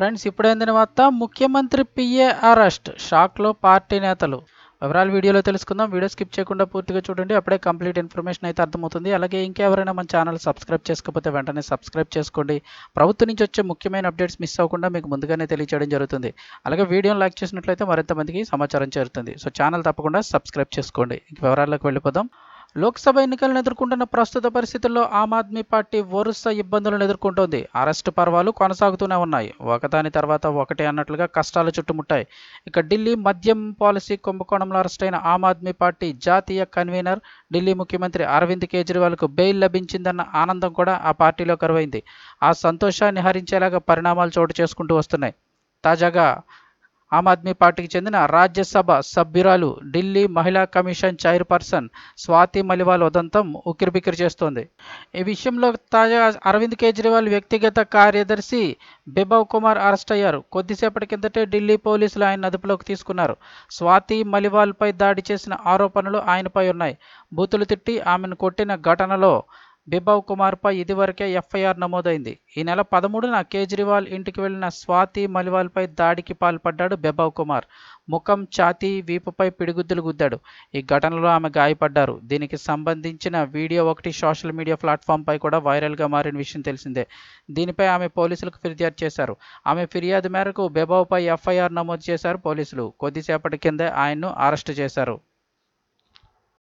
Friends ఇప్పుడైందిన వార్త? ముఖ్యమంత్రి PA arrest షాక్లో పార్టీ నేతలు. వివరాలు వీడియోలో తెలుసుకుందాం. వీడియో స్కిప్ చేయకుండా పూర్తిగా చూడండి. అప్పుడే కంప్లీట్ ఇన్ఫర్మేషన్ అయితే అర్థమవుతుంది. అలాగే ఇంకెవరైనా మన ఛానల్ సబ్స్క్రైబ్ చేసుకోకపోతే వెంటనే సబ్స్క్రైబ్ చేసుకోండి. ప్రభుత్వం నుంచి వచ్చే ముఖ్యమైన అప్డేట్స్ మిస్ అవ్వకుండా మీకు ముందుగానే తెలియజేయడం జరుగుతుంది. అలాగే వీడియోని లైక్ చేసినట్లయితే మరింత మందికి సమాచారం చేరుతుంది. సో ఛానల్ తప్పకుండా సబ్స్క్రైబ్ చేసుకోండి. ఇంక వివరాల్లోకి వెళ్ళిపోదాం. లోక్సభ ఎన్నికలను ఎదుర్కొంటున్న ప్రస్తుత పరిస్థితుల్లో ఆమ్ ఆద్మీ పార్టీ వరుస ఇబ్బందులను ఎదుర్కొంటోంది. అరెస్టు పర్వాలు కొనసాగుతూనే ఉన్నాయి. ఒకదాని తర్వాత ఒకటి అన్నట్లుగా కష్టాలు చుట్టుముట్టాయి. ఇక ఢిల్లీ మద్యం పాలసీ కుంభకోణంలో అరెస్ట్ అయిన ఆమ్ ఆద్మీ పార్టీ జాతీయ కన్వీనర్ ఢిల్లీ ముఖ్యమంత్రి అరవింద్ కేజ్రీవాల్కు బెయిల్ లభించిందన్న ఆనందం కూడా ఆ పార్టీలో కరువైంది ఆ సంతోషాన్ని హరించేలాగా పరిణామాలు చోటు చేసుకుంటూ వస్తున్నాయి. తాజాగా ఆమ్ ఆద్మీ పార్టీకి చెందిన రాజ్యసభ సభ్యురాలు ఢిల్లీ మహిళా కమిషన్ చైర్పర్సన్ స్వాతి మలివాల్ ఉదంతం ఉక్కిరిబిక్కిరి చేస్తోంది. ఈ విషయంలో తాజా అరవింద్ కేజ్రీవాల్ వ్యక్తిగత కార్యదర్శి బిబవ్ కుమార్ అరెస్ట్ అయ్యారు. కొద్దిసేపటి కిందటే ఢిల్లీ పోలీసులు ఆయన అదుపులోకి తీసుకున్నారు. స్వాతి మలివాల్పై దాడి చేసిన ఆరోపణలు ఆయనపై ఉన్నాయి. బూతులు తిట్టి ఆమెను కొట్టిన ఘటనలో బిబావ్ కుమార్పై ఇదివరకే ఎఫ్ఐఆర్ నమోదైంది. ఈ నెల పదమూడున కేజ్రీవాల్ ఇంటికి వెళ్ళిన స్వాతి మలివాల్పై దాడికి పాల్పడ్డాడు బిబావ్ కుమార్. ముఖం ఛాతీ వీపుపై పిడిగుద్దులు గుద్దాడు. ఈ ఘటనలో ఆమె గాయపడ్డారు. దీనికి సంబంధించిన వీడియో ఒకటి సోషల్ మీడియా ప్లాట్ఫామ్పై కూడా వైరల్గా మారిన విషయం తెలిసిందే. దీనిపై ఆమె పోలీసులకు ఫిర్యాదు చేశారు. ఆమె ఫిర్యాదు మేరకు బెబావ్పై ఎఫ్ఐఆర్ నమోదు చేశారు పోలీసులు. కొద్దిసేపటి కిందే ఆయన్ను అరెస్టు చేశారు.